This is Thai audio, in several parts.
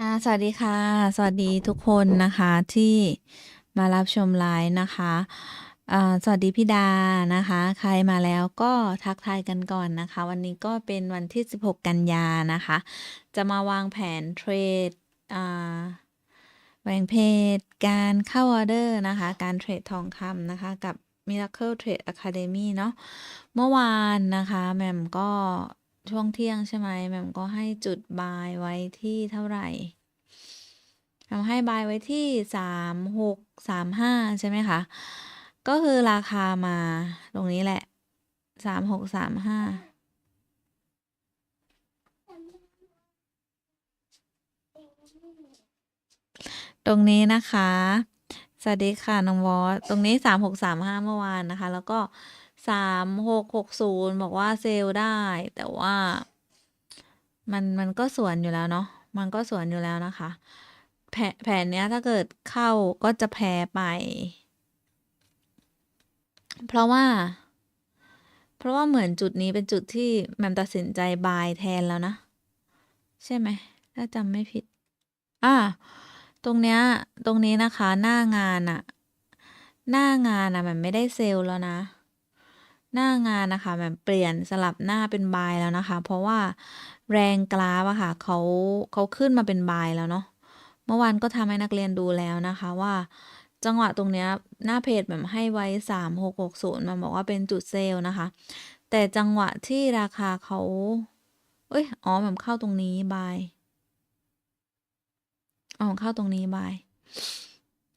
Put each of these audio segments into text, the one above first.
อ่าสวัสดีค่ะ สวัสดีทุกคนนะคะที่มารับชมไลฟ์นะคะอ่าสวัสดีพี่ดานะคะ ใครมาแล้วก็ทักทายกันก่อนนะคะ วันนี้ก็เป็นวันที่ 16 กันยานะคะ จะมาวางแผนเทรดอ่าวางเพจการเข้าออเดอร์นะคะ การเทรดทองคำนะคะ กับ Miracle Trade Academy เนาะเมื่อวานนะคะ แมมก็ ช่วงเที่ยงใช่ไหมแหม่มก็ให้จุดบายไว้ที่เท่าไหร่ทำให้บายไว้ที่สามหกสามห้าใช่ไหมคะ ก็คือราคามาตรงนี้แหละสามหกสามห้าตรงนี้นะคะ สวัสดีค่ะน้องวอสตรงนี้สามหกสามห้าเมื่อวานนะคะ แล้วก็ สามหกหกศูนย์บอกว่าเซลได้ แต่ว่า มันมันก็สวนอยู่แล้วเนาะมันก็สวนอยู่แล้วนะคะ แผนแผนเนี้ยถ้าเกิดเข้าก็จะแพ้ไป เพราะว่า เพราะว่าเหมือนจุดนี้เป็นจุดที่แมมตัดสินใจบายแทนแล้วนะ ใช่ไหม ถ้าจำไม่ผิด อ่า ตรงเนี้ย ตรงนี้นะคะ หน้างานอะหน้างานอะมันไม่ได้เซลล์แล้วนะ หน้างานนะคะมันเปลี่ยนสลับหน้าเป็นบายแล้วนะคะ เพราะว่าแรงกราฟอะค่ะเขาเขาขึ้นมาเป็นบายแล้วเนาะเมื่อวานก็ทำให้นักเรียนดูแล้วนะคะว่า จังหวะตรงเนี้ยหน้าเพจแบบให้ไว้สามหกหกศูนย์มันบอกว่าเป็นจุดเซลล์นะคะ แต่จังหวะที่ราคาเขาเอ้ยอ๋อแบบเข้าตรงนี้บายอ๋อเข้าตรงนี้บาย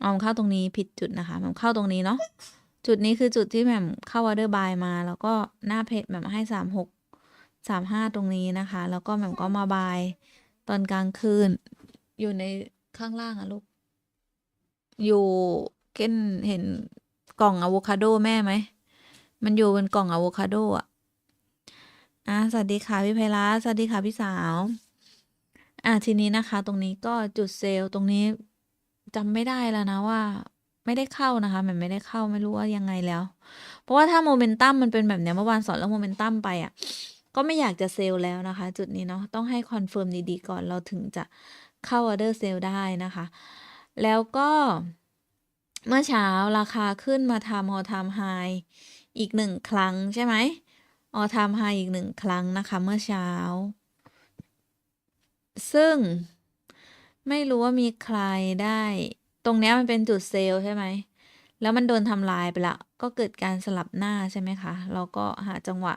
อ๋อเข้าตรงนี้ผิดจุดนะคะมันเข้าตรงนี้เนาะ จุดนี้คือจุดที่แหม่มเข้าออเดอร์บายมา แล้วก็หน้าเพจแหม่มให้สามหกสามห้าตรงนี้นะคะ แล้วก็แหม่มก็มาบายตอนกลางคืน อยู่ในข้างล่างอะลูก อยู่เก้นเห็นกล่องอะโวคาโดแม่ไหม มันอยู่บนกล่องอะโวคาโดอะอะสวัสดีค่ะพี่ไพละสวัสดีค่ะพี่สาว อะทีนี้นะคะ ตรงนี้ก็จุดเซลล์ตรงนี้จำไม่ได้แล้วนะว่า ไม่ได้เข้านะคะ มันไม่ได้เข้าไม่รู้ว่ายังไงแล้ว เพราะว่าถ้าโมเมนตัมมันเป็นแบบเนี้ยเมื่อวานสอนเรื่องโมเมนตัมไปอะก็ไม่อยากจะเซลล์แล้วนะคะ จุดนี้เนาะต้องให้คอนเฟิร์มดีๆก่อนเราถึงจะเข้าออเดอร์เซลล์ได้นะคะ แล้วก็เมื่อเช้าราคาขึ้นมาทำออทามไฮอีกหนึ่งครั้งใช่ไหมออทามไฮอีกหนึ่งครั้งนะคะ เมื่อเช้า ซึ่งไม่รู้ว่ามีใครได้ ตรงเนี้ยมันเป็นจุดเซลล์ใช่ไหม แล้วมันโดนทำลายไปละ ก็เกิดการสลับหน้าใช่ไหมคะ เราก็หาจังหวะ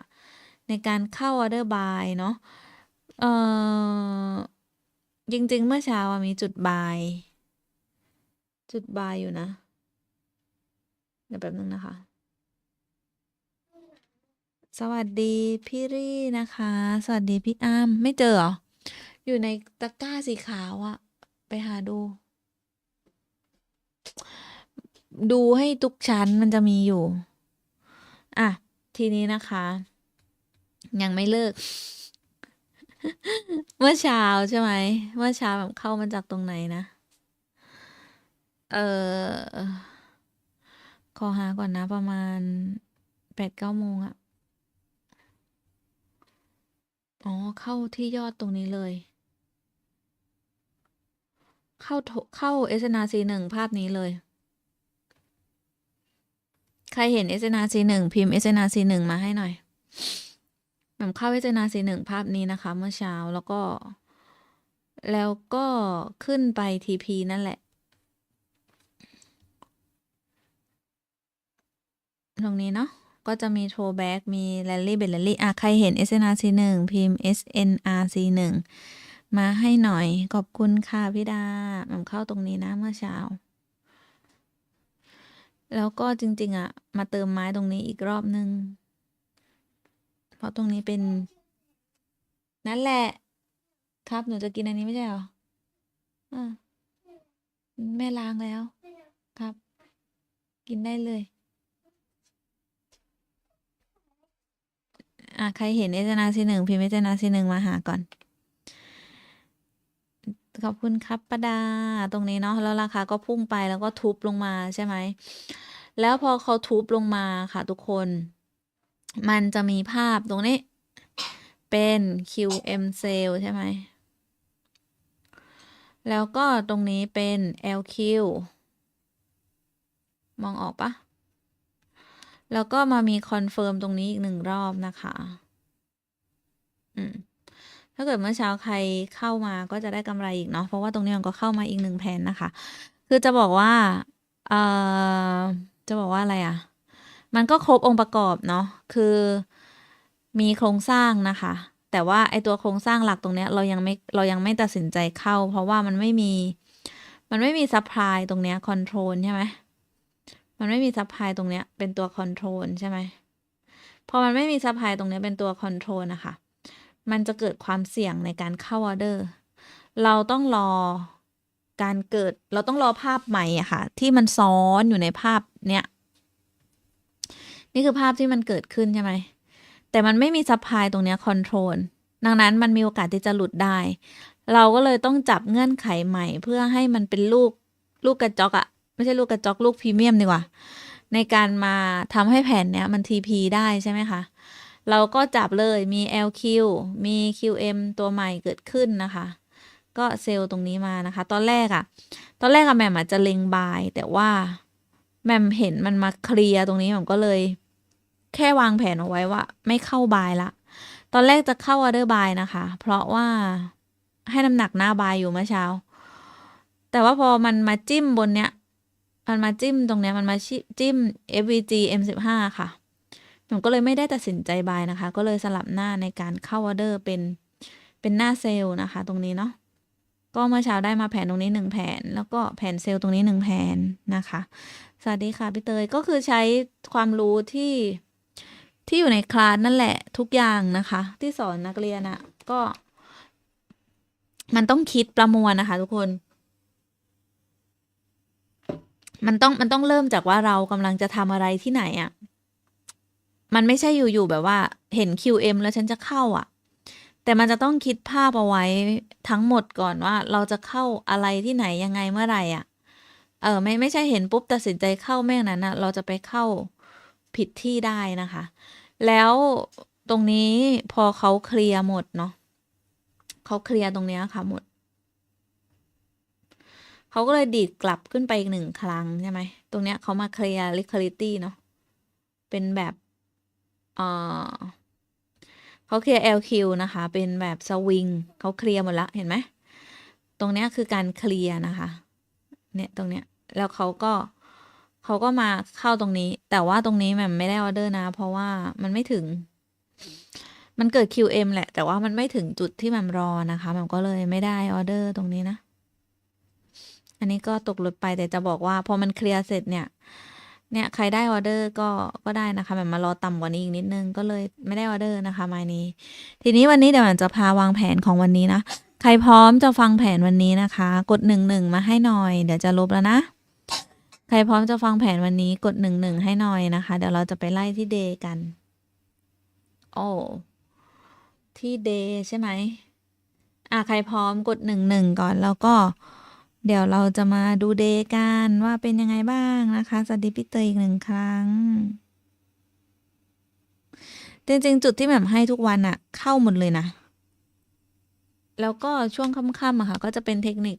ในการเข้าออเดอร์บายเนาะเออจริงๆ เมื่อเช้ามีจุดบาย จุดบายอยู่นะ เดี๋ยวแป๊บนึงนะคะ สวัสดีพี่รี่นะคะ สวัสดีพี่อ้ำไม่เจอเหรอ อยู่ในตะกร้าสีขาวอะไปหาดู ดูให้ทุกชั้นมันจะมีอยู่ อะ ทีนี้นะคะ ยังไม่เลิก เมื่อเช้าใช่ไหม เมื่อเช้าแบบเข้ามาจากตรงไหนนะ เออขอหาก่อนนะประมาณแปดเก้าโมงอะอ๋อ เข้าที่ยอดตรงนี้เลย เข้าเข้า SNRC หนึ่งภาพนี้เลย ใครเห็น SNRC หนึ่งพิมพ์ SNRC หนึ่งมาให้หน่อยแบบเข้า SNRC หนึ่งภาพนี้นะคะ เมื่อเช้าแล้วก็ แล้วก็ขึ้นไป TP นั่นแหละ ตรงนี้เนาะก็จะมี throwback มี rally bet rally อะ ใครเห็น SNRC หนึ่งพิมพ์ SNRC หนึ่ง มาให้หน่อย ขอบคุณค่ะพี่ดาผมเข้าตรงนี้นะเมื่อเช้า แล้วก็จริง ๆอะ มาเติมไม้ตรงนี้อีกรอบนึง เพราะตรงนี้เป็น นั่นแหละ ครับหนูจะกินอันนี้ไม่ใช่หรออ่าแม่ล้างแล้ว ครับ กินได้เลยอะใครเห็นเอเจนาซีหนึ่งพิมพ์เอเจนาซีหนึ่งมาหาก่อน ขอบคุณครับประดาตรงนี้เนาะแล้วราคาก็พุ่งไปแล้วก็ทุบลงมาใช่ไหม แล้วพอเขาทุบลงมาค่ะทุกคน มันจะมีภาพตรงนี้ เป็น QM sale ใช่ไหม แล้วก็ตรงนี้เป็น LQ มองออกปะแล้วก็มามีคอนเฟิร์มตรงนี้อีกหนึ่งรอบนะคะ อืม ถ้าเกิดเมื่อเช้าใครเข้ามาก็จะได้กำไรอีกเนาะเพราะว่าตรงนี้มันก็เข้ามาอีกหนึ่งแผนนะคะ คือจะบอกว่าเอ่อจะบอกว่าอะไรอะ่ะ มันก็ครบองค์ประกอบเนาะคือมีโครงสร้างนะคะ แต่ว่าไอตัวโครงสร้างหลักตรงเนี้ยเรายังไม่เรายังไม่ตัดสินใจเข้า เพราะว่ามันไม่มีมันไม่มีซัพพลายตรงเนี้ยคอนโทรลใช่ไหมมันไม่มีซัพพลายตรงเนี้ยเป็นตัวคอนโทรลใช่ไหมพอมันไม่มีซัพพลายตรงเนี้ยเป็นตัวคอนโทรลนะคะ มันจะเกิดความเสี่ยงในการเข้าออเดอร์ เราต้องรอการเกิด เราต้องรอภาพใหม่อะค่ะ ที่มันซ้อนอยู่ในภาพเนี้ย นี่คือภาพที่มันเกิดขึ้นใช่ไหม แต่มันไม่มีซัพพลายตรงเนี้ยคอนโทรล ดังนั้นมันมีโอกาสที่จะหลุดได้ เราก็เลยต้องจับเงื่อนไขใหม่ เพื่อให้มันเป็นลูกลูกกระจกอะไม่ใช่ลูกกระจกลูกพรีเมียมดีกว่า ในการมาทำให้แผ่นเนี้ยมัน TP ได้ใช่ไหมคะ เราก็จับเลยมี LQ มี QM ตัวใหม่เกิดขึ้นนะคะ ก็เซลล์ตรงนี้มานะคะ ตอนแรกอะตอนแรกอะแหม่มอาจจะเล็งบาย แต่ว่าแหม่มเห็นมันมาเคลียร์ตรงนี้แหม่มก็เลย แค่วางแผนเอาไว้ว่า ไม่เข้าบายละ ตอนแรกจะเข้าออเดอร์บายนะคะ เพราะว่าให้น้ำหนักหน้าบายอยู่เมื่อเช้า แต่ว่าพอมันมาจิ้มบนเนี้ย มันมาจิ้มตรงเนี้ยมันมาจิ้ม FVG M15 ค่ะ หนูก็เลยไม่ได้ตัดสินใจบายนะคะ ก็เลยสลับหน้าในการเข้าออเดอร์เป็นเป็นหน้าเซลล์นะคะ ตรงนี้เนาะก็เมื่อเช้าได้มาแผนตรงนี้หนึ่งแผนแล้วก็แผนเซลล์ตรงนี้หนึ่งแผนนะคะ สวัสดีค่ะพี่เตยก็คือใช้ความรู้ที่ที่อยู่ในคลาสนั่นแหละทุกอย่างนะคะ ที่สอนนักเรียนอะก็ มันต้องคิดประมวลนะคะ ทุกคน มันต้องมันต้องเริ่มจากว่าเรากำลังจะทำอะไรที่ไหนอะ มันไม่ใช่อยู่ๆแบบว่าเห็น QM แล้วฉันจะเข้าอะ แต่มันจะต้องคิดภาพเอาไว้ทั้งหมดก่อนว่าเราจะเข้าอะไรที่ไหนยังไงเมื่อไหร่อะ เออไม่ไม่ใช่เห็นปุ๊บตัดสินใจเข้าแม่งนั้นนะเราจะไปเข้าผิดที่ได้นะคะ แล้วตรงนี้พอเขาเคลียร์หมดเนาะเขาเคลียร์ตรงเนี้ยค่ะหมด เขาก็เลยดีดกลับขึ้นไปอีกหนึ่งครั้งใช่ไหม ตรงเนี้ยเขามาเคลียร์ liquidity เนาะเป็นแบบ เขาเคลียร์ LQ นะคะ เป็นแบบสวิงเขาเคลียร์หมดละเห็นไหม ตรงเนี้ยคือการเคลียร์นะคะ เนี่ยตรงเนี้ย แล้วเขาก็เขาก็มาเข้าตรงนี้ แต่ว่าตรงนี้แมันไม่ได้ออเดอร์นะ เพราะว่ามันไม่ถึง มันเกิด QM แหละ แต่ว่ามันไม่ถึงจุดที่แมันรอนะคะแมันก็เลยไม่ได้ออเดอร์ตรงนี้นะ อันนี้ก็ตกหลุดไปแต่จะบอกว่าพอมันเคลียร์เสร็จเนี่ย เนี่ยใครได้ออเดอร์ก็ก็ได้นะคะแบบมารอต่ำกว่านี้อีกนิดนึงก็เลยไม่ได้ออเดอร์นะคะไม้นี้ ทีนี้วันนี้เดี๋ยวมันจะพาวางแผนของวันนี้นะ ใครพร้อมจะฟังแผนวันนี้นะคะ กดหนึ่งหนึ่งมาให้หน่อย เดี๋ยวจะลบแล้วนะ ใครพร้อมจะฟังแผนวันนี้กดหนึ่งหนึ่งให้หน่อยนะคะ เดี๋ยวเราจะไปไล่ที่เดย์กันโอ้ที่เดย์ใช่ไหมอะใครพร้อมกดหนึ่งหนึ่งก่อนแล้วก็ เดี๋ยวเราจะมาดูเดย์กันว่าเป็นยังไงบ้างนะคะสวัสดีพี่เตยอีกหนึ่งครั้ง จริงๆ จุดที่แบบให้ทุกวันอะเข้าหมดเลยนะ แล้วก็ช่วงค่ำๆอะค่ะ ก็จะเป็นเทคนิค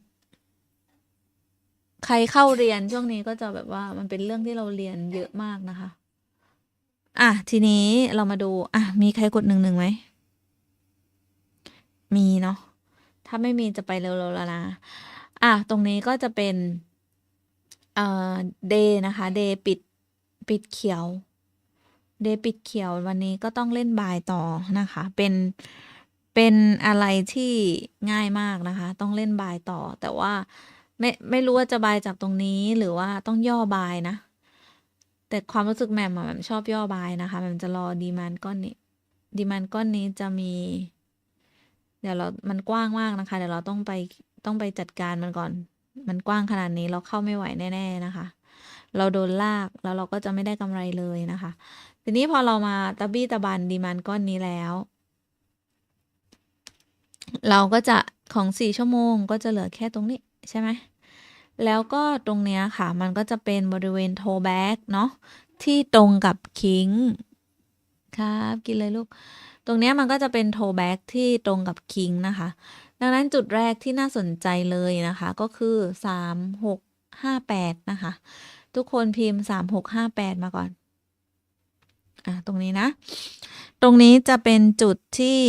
ใครเข้าเรียนช่วงนี้ก็จะแบบว่ามันเป็นเรื่องที่เราเรียนเยอะมากนะคะ อะ ทีนี้เรามาดูอะมีใครกดหนึ่งหนึ่งไหมมีเนาะถ้าไม่มีจะไปเร็วๆแล้วนะ อะตรงนี้ก็จะเป็นเอ่อเดย์นะคะเดย์ปิดปิดเขียวเดย์ปิดเขียววันนี้ก็ต้องเล่นบายต่อนะคะ เป็นเป็นอะไรที่ง่ายมากนะคะ ต้องเล่นบายต่อ แต่ว่าไม่ไม่รู้ว่าจะบายจากตรงนี้หรือว่าต้องย่อบายนะ แต่ความรู้สึกแหม่มแหม่มชอบย่อบายนะคะแหม่มจะรอดีมานก้อนนี้ดีมานก้อนนี้จะมี เดี๋ยวเรา มันกว้างมากนะคะ เดี๋ยวเราต้องไป ต้องไปจัดการมันก่อน มันกว้างขนาดนี้เราเข้าไม่ไหวแน่ ๆนะคะ เราโดนลากแล้วเราก็จะไม่ได้กำไรเลยนะคะ ทีนี้พอเรามาตะบี้ตะบันดีมานก้อนนี้แล้ว เราก็จะของสี่ชั่วโมงก็จะเหลือแค่ตรงนี้ใช่ไหมแล้วก็ตรงเนี้ยค่ะ มันก็จะเป็นบริเวณโทแบ็กเนาะที่ตรงกับคิงครับ กินเลยลูก ตรงเนี้ยมันก็จะเป็นโทแบ็กที่ตรงกับคิงนะคะ ดังนั้นจุดแรกที่น่าสนใจเลยนะคะก็คือสามหกห้าแปดนะคะ ทุกคนพิมพ์สามหกห้าแปดมาก่อน อะ ตรงนี้นะ ตรงนี้จะเป็นจุดที่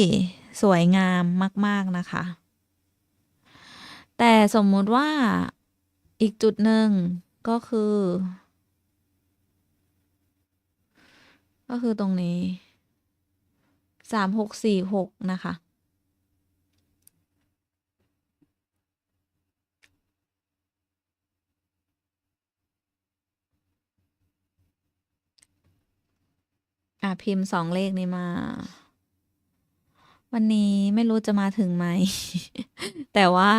สวยงามมาก ๆ นะคะ แต่สมมุติว่าอีกจุดหนึ่งก็คือ ก็คือตรงนี้สามหกสี่หกนะคะ อะพิมพ์สองเลขนี้มา วันนี้ไม่รู้จะมาถึงไหม แต่ว่า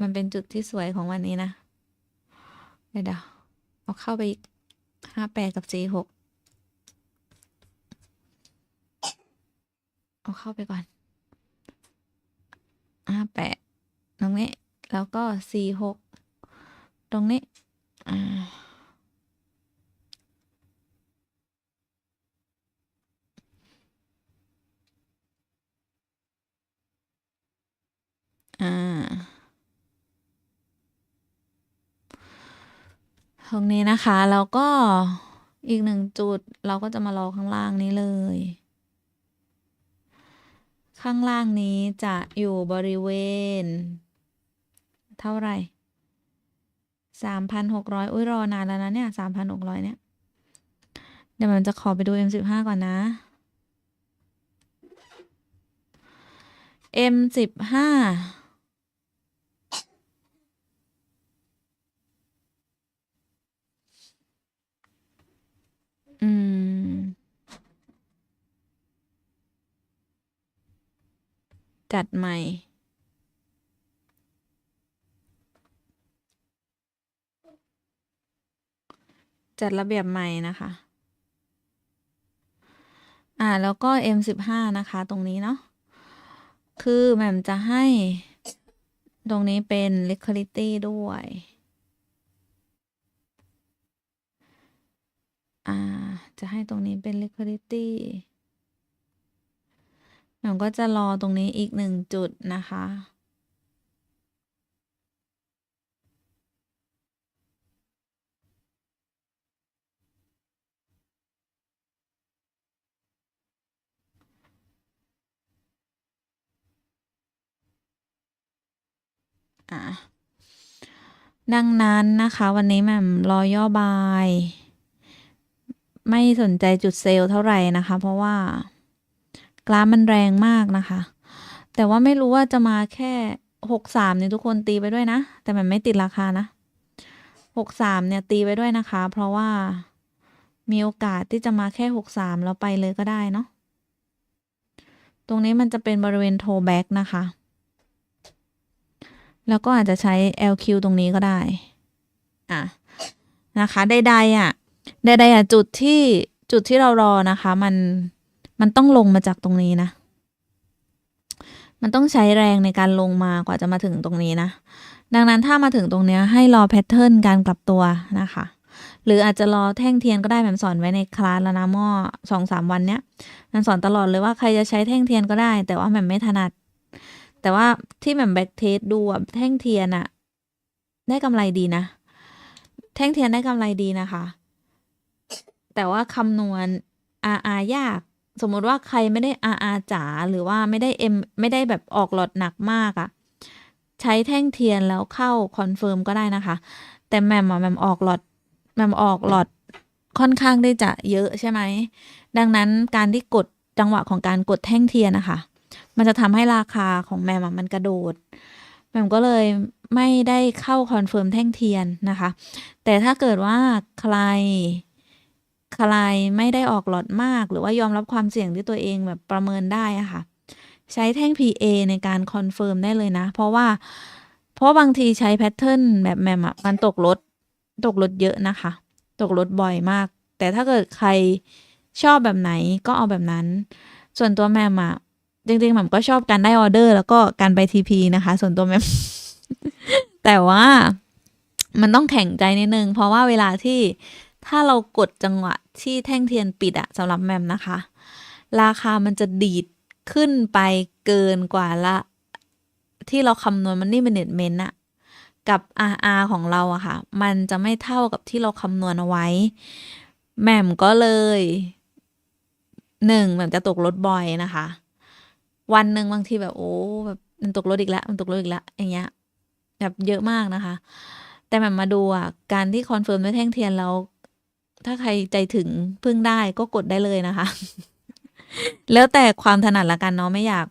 มันเป็นจุดที่สวยของวันนี้นะ เดี๋ยวเอาเข้าไปอีกห้าแปดกับสี่หกเอาเข้าไปก่อนห้าแปดตรงนี้ แล้วก็สี่หกตรงนี้ ตรงนี้นะคะแล้วก็อีกหนึ่งจุดเราก็จะมารอข้างล่างนี้เลย ข้างล่างนี้จะอยู่บริเวณ เท่าไหร่สามพันหกร้อยอุ้ยรอนานแล้วนะเนี่ยสามพันหกร้อยเนี่ย เดี๋ยวมันจะขอไปดู M15 ก่อนนะ M15 อืม จัดใหม่ จัดระเบียบใหม่นะคะ อ่า แล้วก็ M สิบห้านะคะ ตรงนี้เนาะ คือแหม่มจะให้ ตรงนี้เป็น liquidity ด้วย อ่า จะให้ตรงนี้เป็น liquidity แหม่มก็จะรอตรงนี้อีกหนึ่งจุดนะคะ อะดังนั้นนะคะ วันนี้แหม่มรอย่อบาย ไม่สนใจจุดเซลล์เท่าไหร่นะคะ เพราะว่ากราฟมันแรงมากนะคะ แต่ว่าไม่รู้ว่าจะมาแค่หกสามเนี่ยทุกคนตีไปด้วยนะ แต่มันไม่ติดราคานะหกสามเนี่ยตีไปด้วยนะคะ เพราะว่ามีโอกาสที่จะมาแค่หกสามแล้วไปเลยก็ได้เนาะตรงนี้มันจะเป็นบริเวณโทแบ็กนะคะ แล้วก็อาจจะใช้ LQ ตรงนี้ก็ได้ อะ นะคะ ใดๆอะ ใดๆอะจุดที่จุดที่เรารอนะคะ มันมันต้องลงมาจากตรงนี้นะ มันต้องใช้แรงในการลงมากว่าจะมาถึงตรงนี้นะ ดังนั้นถ้ามาถึงตรงนี้ให้รอแพทเทิร์นการกลับตัวนะคะหรืออาจจะรอแท่งเทียนก็ได้แหม่มสอนไว้ในคลาสแล้วนะหม้อสองสามวันเนี้ยแหม่มสอนตลอดเลยว่าใครจะใช้แท่งเทียนก็ได้ แต่ว่าแหม่มไม่ถนัด แต่ว่าที่แหม่มแบ็กเทสดูอะแท่งเทียนอะได้กำไรดีนะ แท่งเทียนได้กำไรดีนะคะ แต่ว่าคำนวณ RR ยาก สมมติว่าใครไม่ได้ RR จ๋าหรือว่าไม่ได้ M ไม่ได้แบบออกหลอดหนักมากอะใช้แท่งเทียนแล้วเข้าคอนเฟิร์มก็ได้นะคะ แต่แหมมอะแหมมออกหลอดแหมมออกหลอดค่อนข้างได้จะเยอะใช่ไหม ดังนั้นการที่กดจังหวะของการกดแท่งเทียนนะคะ มันจะทำให้ราคาของแหมมอะมันกระโดดแหมมก็เลยไม่ได้เข้าคอนเฟิร์มแท่งเทียนนะคะ แต่ถ้าเกิดว่าใคร ใครไม่ได้ออกหลอดมาก หรือว่ายอมรับความเสี่ยงที่ตัวเองแบบประเมินได้อะค่ะ ใช้แท่ง PA ในการคอนเฟิร์มได้เลยนะ เพราะว่าเพราะบางทีใช้แพทเทิร์นแบบแมมอะมันตกรถตกรถเยอะนะคะ ตกรถบ่อยมาก แต่ถ้าเกิดใครชอบแบบไหนก็เอาแบบนั้น ส่วนตัวแมมอะจริงๆแมมก็ชอบการได้ออเดอร์ แล้วก็การไป TP นะคะ ส่วนตัวแมมแต่ว่ามันต้องแข่งใจนิดนึง เพราะว่าเวลาที่ ถ้าเรากดจังหวะที่แท่งเทียนปิดอะสำหรับแมมนะคะ ราคามันจะดีดขึ้นไปเกินกว่าละ ที่เราคำนวณมันนี่เป็นเน็ตเมนอะกับ RR ของเราอะค่ะ มันจะไม่เท่ากับที่เราคำนวณเอาไว้ แหม่มก็เลยหนึ่งแหม่มจะตกรถบ่อยนะคะ วันหนึ่งบางทีแบบโอ้แบบมันตกรถอีกแล้วมันตกรถอีกแล้วอย่างเงี้ยแบบเยอะมากนะคะ แต่แหม่มมาดูอะการที่คอนเฟิร์มด้วยแท่งเทียนแล้ว ถ้าใครใจถึงพึ่งได้ก็กดได้เลยนะคะ แล้วแต่ความถนัดละกันเนาะไม่อยาก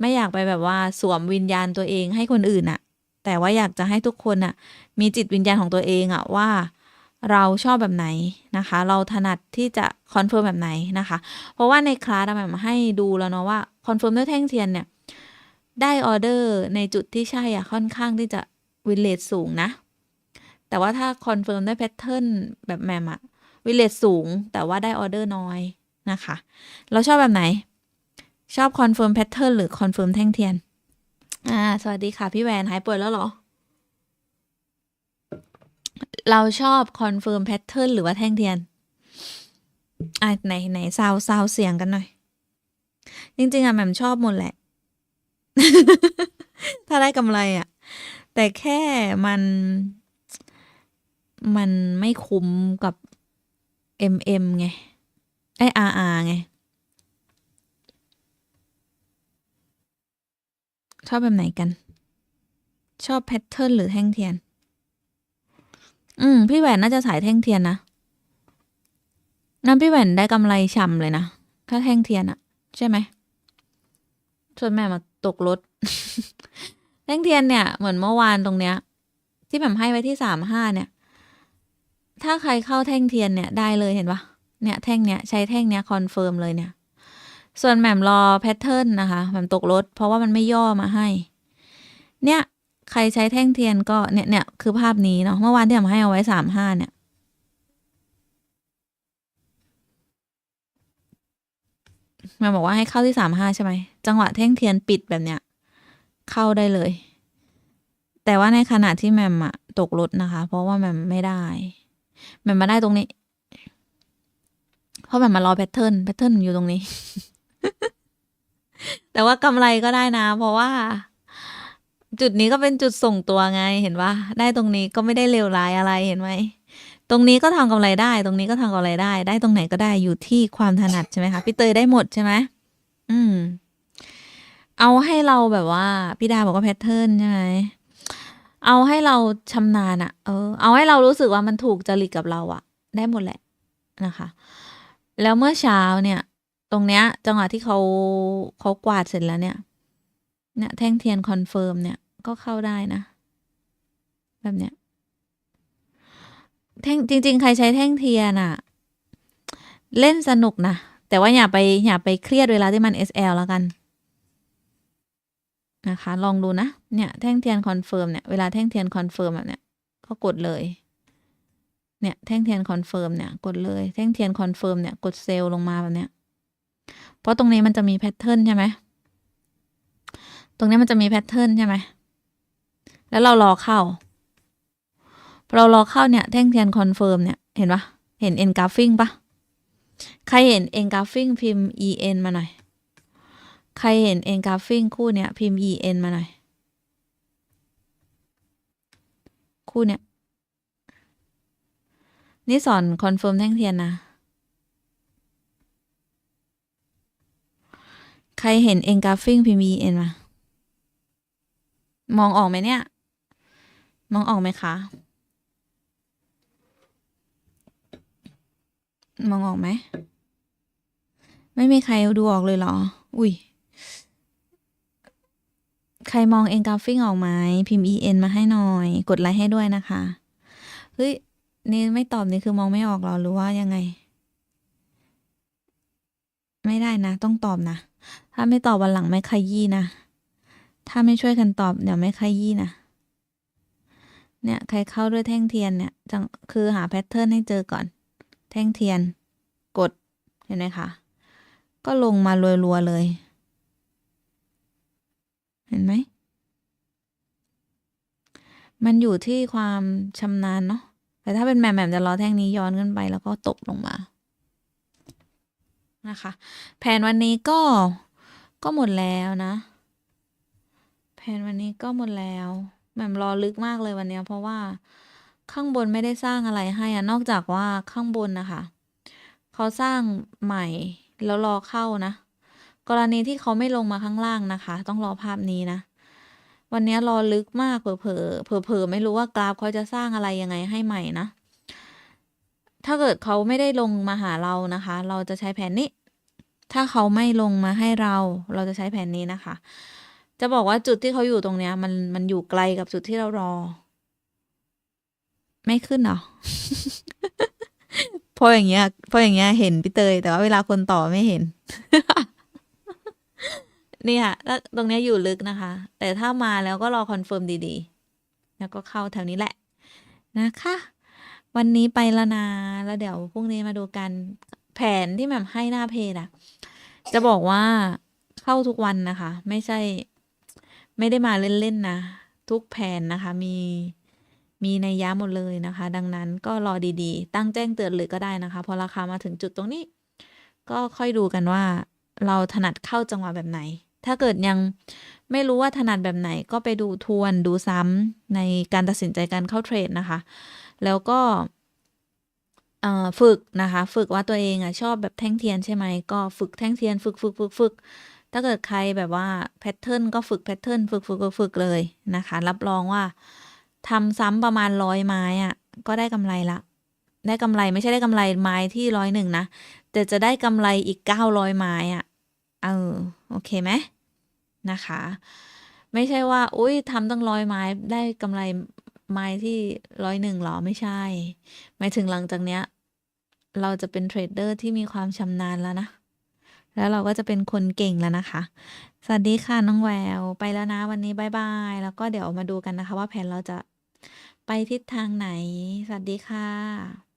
ไม่อยากไปแบบว่าสวมวิญญาณตัวเองให้คนอื่นอะแต่ว่าอยากจะให้ทุกคนอะมีจิตวิญญาณของตัวเองอะว่าเราชอบแบบไหนนะคะ เราถนัดที่จะคอนเฟิร์มแบบไหนนะคะ เพราะว่าในคลาสแบบให้ดูแล้วเนาะว่าคอนเฟิร์มด้วยแท่งเทียนเนี่ย ได้ออเดอร์ในจุดที่ใช่อะค่อนข้างที่จะวิเลตสูงนะ แต่ว่าถ้าคอนเฟิร์มด้วยแพทเทิร์นแบบแมมอะ วิเลตสูงแต่ว่าได้ออเดอร์น้อยนะคะ เราชอบแบบไหน ชอบคอนเฟิร์มแพทเทิร์นหรือคอนเฟิร์มแท่งเทียน อ่า สวัสดีค่ะพี่แวนหายป่วยแล้วเหรอ เราชอบคอนเฟิร์มแพทเทิร์นหรือว่าแท่งเทียน อ่าไหนไหนซาวซาวเสียงกันหน่อย จริง ๆอะแหม่มชอบหมดแหละ ถ้าได้กำไรอะ แต่แค่มันมันไม่คุ้มกับ MM ไงไอ RR ไง ชอบแบบไหนกัน ชอบแพทเทิร์นหรือแท่งเทียน อืม พี่แหวนน่าจะสายแท่งเทียนนะนั่นพี่แหวนได้กำไรช่ำเลยนะ ถ้าแท่งเทียนอะใช่ไหมส่วนแม่มาตกรถ แท่งเทียนเนี่ย เหมือนเมื่อวานตรงเนี้ย ที่แบบให้ไว้ที่สามห้าเนี่ย ถ้าใครเข้าแท่งเทียนเนี่ยได้เลยเห็นปะเนี่ยแท่งเนี้ยใช้แท่งเนี้ยคอนเฟิร์มเลยเนี่ย ส่วนแหม่มรอแพทเทิร์นนะคะแหม่มตกรถเพราะว่ามันไม่ย่อมาให้ เนี่ยใครใช้แท่งเทียนก็เนี่ยเนี่ยคือภาพนี้เนาะเมื่อวานที่แหม่มให้เอาไว้สามห้าเนี่ยแม่บอกว่าให้เข้าที่สามห้าใช่ไหมจังหวะแท่งเทียนปิดแบบเนี้ย เข้าได้เลย แต่ว่าในขณะที่แมมอะตกรถนะคะ เพราะว่าแมมไม่ได้ มมมาได้ตรงนี้ เพราะแมมมารอแพทเทิร์นแพทเทิร์นอยู่ตรงนี้ แต่ว่ากำไรก็ได้นะ เพราะว่า จุดนี้ก็เป็นจุดส่งตัวไงเห็นว่าได้ตรงนี้ก็ไม่ได้เลวร้ายอะไรเห็นไหมตรงนี้ก็ทำกำไรได้ ตรงนี้ก็ทำกำไรได้ ได้ตรงไหนก็ได้อยู่ที่ความถนัดใช่ไหมคะพี่เตยได้หมดใช่ไหมอืม เอาให้เราแบบว่าพี่ดาบอกว่าแพทเทิร์นใช่ไหม เอาให้เราชำนาญอะเออ เอาให้เรารู้สึกว่ามันถูกจริตกับเราอะได้หมดแหละนะคะ แล้วเมื่อเช้าเนี่ย ตรงเนี้ย จังหวะที่เขาเขากวาดเสร็จแล้วเนี่ย เนี่ยแท่งเทียนคอนเฟิร์มเนี่ยก็เข้าได้นะ แบบเนี้ยแท่งจริง ๆ ใครใช้แท่งเทียนอะเล่นสนุกนะ แต่ว่าอย่าไปอย่าไปเครียดเวลาที่มัน SL แล้วกัน นะคะ ลองดูนะ เนี่ยแท่งเทียนคอนเฟิร์มเนี่ย เวลาแท่งเทียนคอนเฟิร์มแบบเนี้ย ก็กดเลย เนี่ยแท่งเทียนคอนเฟิร์มเนี่ย กดเลย แท่งเทียนคอนเฟิร์มเนี่ย กดเซลล์ลงมาแบบเนี้ย เพราะตรงนี้มันจะมีแพทเทิร์นใช่ไหม ตรงนี้มันจะมีแพทเทิร์นใช่ไหม แล้วเรารอเข้า พอเรารอเข้าเนี่ย แท่งเทียนคอนเฟิร์มเนี่ย เห็นปะเห็น n graphing ปะใครเห็น n graphing พิมพ์ en มาหน่อย ใครเห็น n graphing คู่เนี้ยพิมพ์ en มาหน่อย คู่เนี้ยนี่สอนคอนเฟิร์มแท่งเทียนนะ ใครเห็น n graphing พิมพ์ en มา มองออกไหมเนี่ย มองออกไหมคะ มองออกไหม ไม่มีใครดูออกเลยเหรอ อุ้ย ใครมองเองกราฟิกออกไหมพิมพ์ en มาให้หน่อย กดไลค์ให้ด้วยนะคะ เฮ้ย นี่ไม่ตอบนี่คือมองไม่ออกหรอหรือว่ายังไง ไม่ได้นะ ต้องตอบนะ ถ้าไม่ตอบวันหลังไม่ขยี้นะ ถ้าไม่ช่วยกันตอบเดี๋ยวไม่ขยี้นะ เนี่ย ใครเข้าด้วยแท่งเทียนเนี่ยจังคือหาแพทเทิร์นให้เจอก่อน แท่งเทียน กด เห็นไหมคะ ก็ลงมารัวๆเลย เห็นไหม มันอยู่ที่ความชำนาญเนาะ แต่ถ้าเป็นแหม่มแหม่มจะรอแท่งนี้ย้อนขึ้นไปแล้วก็ตกลงมา นะคะ แผนวันนี้ก็ ก็หมดแล้วนะ แผนวันนี้ก็หมดแล้ว แหม่มรอลึกมากเลยวันนี้เพราะว่าข้างบนไม่ได้สร้างอะไรให้อะนอกจากว่าข้างบนนะคะ เขาสร้างใหม่แล้วรอเข้านะ กรณีที่เขาไม่ลงมาข้างล่างนะคะ ต้องรอภาพนี้นะ วันนี้รอลึกมากเผลอเผลอเผลอไม่รู้ว่ากราฟเขาจะสร้างอะไรยังไงให้ใหม่นะ ถ้าเกิดเขาไม่ได้ลงมาหาเรานะคะ เราจะใช้แผนนี้ ถ้าเขาไม่ลงมาให้เรา เราจะใช้แผนนี้นะคะ จะบอกว่าจุดที่เขาอยู่ตรงเนี้ย มันมันอยู่ไกลกับจุดที่เรารอ ไม่ขึ้นหรอพออย่างเงี้ยพออย่างเงี้ยเห็นพี่เตย แต่ว่าเวลาคนต่อไม่เห็น เนี่ยแล้วตรงนี้อยู่ลึกนะคะ แต่ถ้ามาแล้วก็รอคอนเฟิร์มดีๆ แล้วก็เข้าแถวนี้แหละนะคะ วันนี้ไปแล้วนะแล้วเดี๋ยวพรุ่งนี้มาดูกันแผนที่แบบให้หน้าเพจอะจะบอกว่าเข้าทุกวันนะคะ ไม่ใช่ ไม่ได้มาเล่นๆนะ ทุกแผนนะคะมีมีในยยะหมดเลยนะคะ ดังนั้นก็รอดีๆ ตั้งแจ้งเตือนเลยก็ได้นะคะ พอราคามาถึงจุดตรงนี้ ก็ค่อยดูกันว่าเราถนัดเข้าจังหวะแบบไหน ถ้าเกิดยังไม่รู้ว่าถนัดแบบไหนก็ไปดูทวนดูซ้ำในการตัดสินใจการเข้าเทรดนะคะ แล้วก็ฝึกนะคะ ฝึกว่าตัวเองอะชอบแบบแท่งเทียนใช่ไหมก็ฝึกแท่งเทียน ฝึกฝึกฝึกฝึกถ้าเกิดใครแบบว่าแพทเทิร์นก็ฝึกแพทเทิร์นฝึกฝึกฝึกฝึกเลยนะคะ รับรองว่าทำซ้ำประมาณร้อยไม้อะก็ได้กำไรละ ได้กำไรไม่ใช่ได้กำไรไม้ที่ร้อยหนึ่งนะแต่จะได้กำไรอีกเก้าร้อยไม้อะ เออ โอเคไหมนะคะ ไม่ใช่ว่า อุ้ยทำตั้งร้อยไม้ได้กำไรไม้ที่ร้อยหนึ่งหรอไม่ใช่ หมายถึงหลังจากเนี้ย เราจะเป็นเทรดเดอร์ที่มีความชำนาญแล้วนะ แล้วเราก็จะเป็นคนเก่งแล้วนะคะ สวัสดีค่ะน้องแวว ไปแล้วนะวันนี้บายบาย แล้วก็เดี๋ยวมาดูกันนะคะ ว่าแผนเราจะไปทิศทางไหน สวัสดีค่ะ